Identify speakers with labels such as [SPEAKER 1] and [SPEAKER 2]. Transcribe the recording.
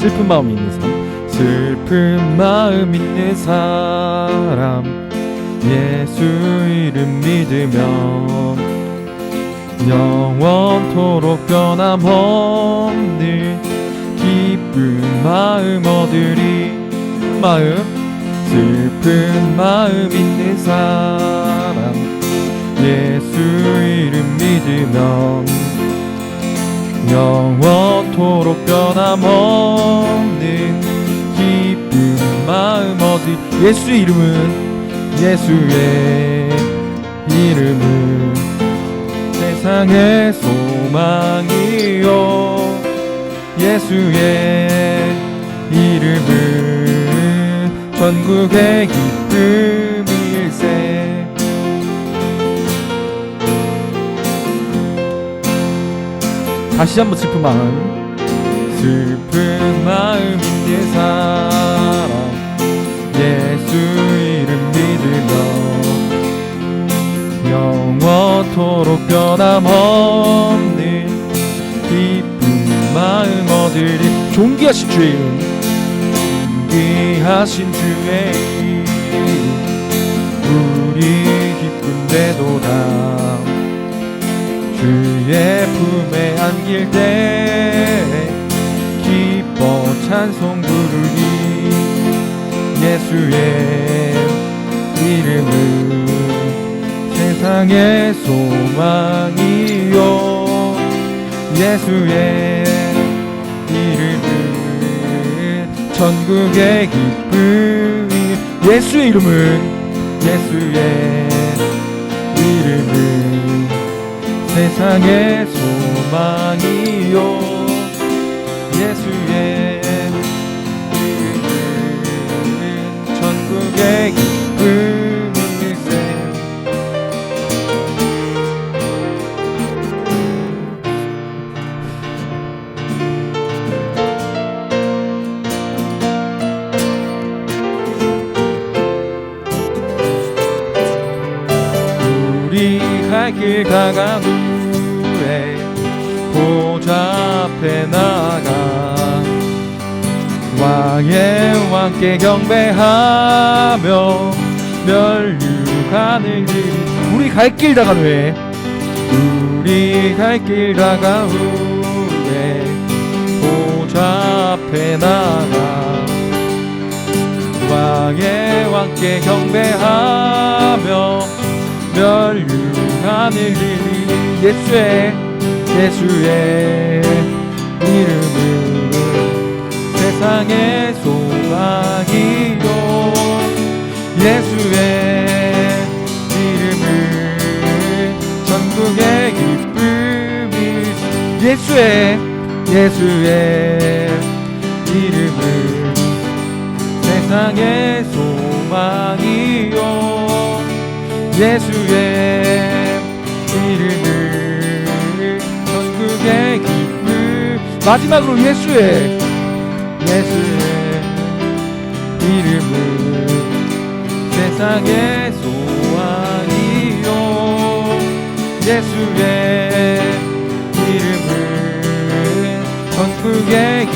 [SPEAKER 1] 슬픈 마음 있는 사람 슬픈 마음 있는 사람. 예수 이름 믿으면 영원토록 변함없는 기쁜 마음 얻으리. 마음. 슬픈 마음 있는 사람. 예수 이름 믿으면 영원 토록 변함없는 기쁜 마음 얻으리 예수 이름은? 예수의 이름은 세상의 소망이요. 예수의 이름은 전국의 기쁨일세. 다시 한번 슬픈 마음 슬픈 마음 있는 사람 예수 이름 믿으며 영원토록 변함없는 기쁜 마음 얻으리. 존귀하신 주의 이름. 존귀하신 주의 이름. 우리 기쁜데도다. 주의 품에 안길 때 찬송 부르리 예수의 이름은 세상의 소망이요. 예수의 이름은 천국의 기쁨이 예수의 이름은 예수의 이름은 세상의 소망이요. 예수의 우리 갈길 다간 후에 보좌 앞에 나가 왕의 왕께 경배하며 길 우리 갈 길 다간 후에 우리 갈 길 다간 후에 보좌 앞에 나가. 왕의 왕께 경배하며 들리니 예수의 예수의 이름은 세상의 소망이요. 예수의 이름은 전국의 기쁨이 예수의 예수의 이름은 세상의 소망이요. 예수의 이름을 전국의 기쁨 마지막으로 예수의 예수의 이름은 세상의 소망이요. 예수의 이름은 전국의